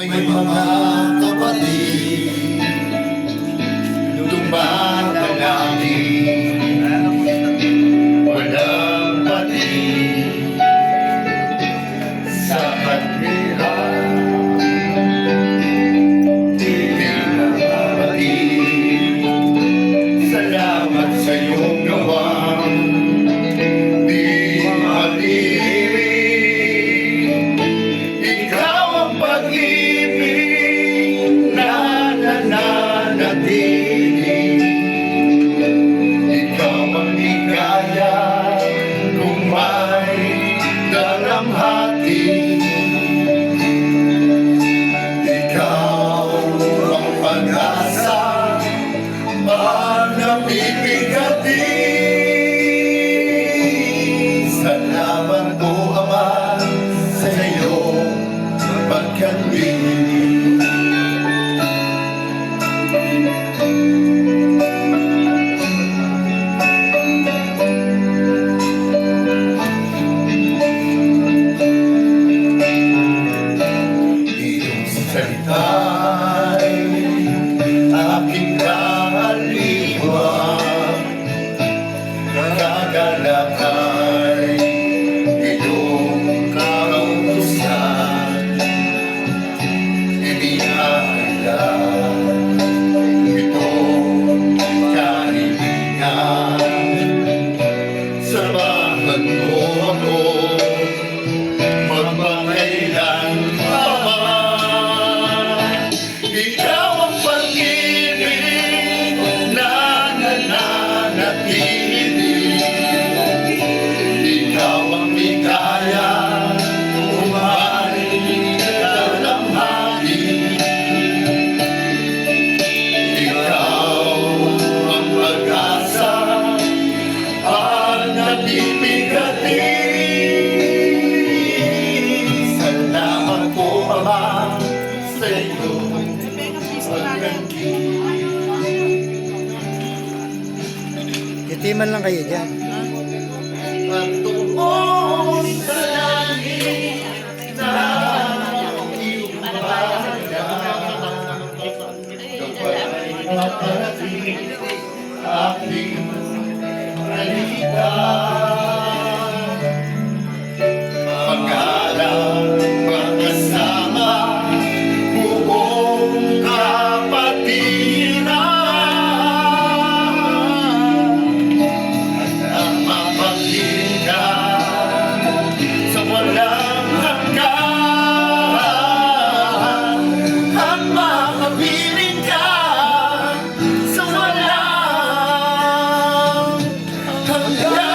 May mga kapatid Itiman lang kayo dyan. Patungkol sa langit na Aking halita Yeah.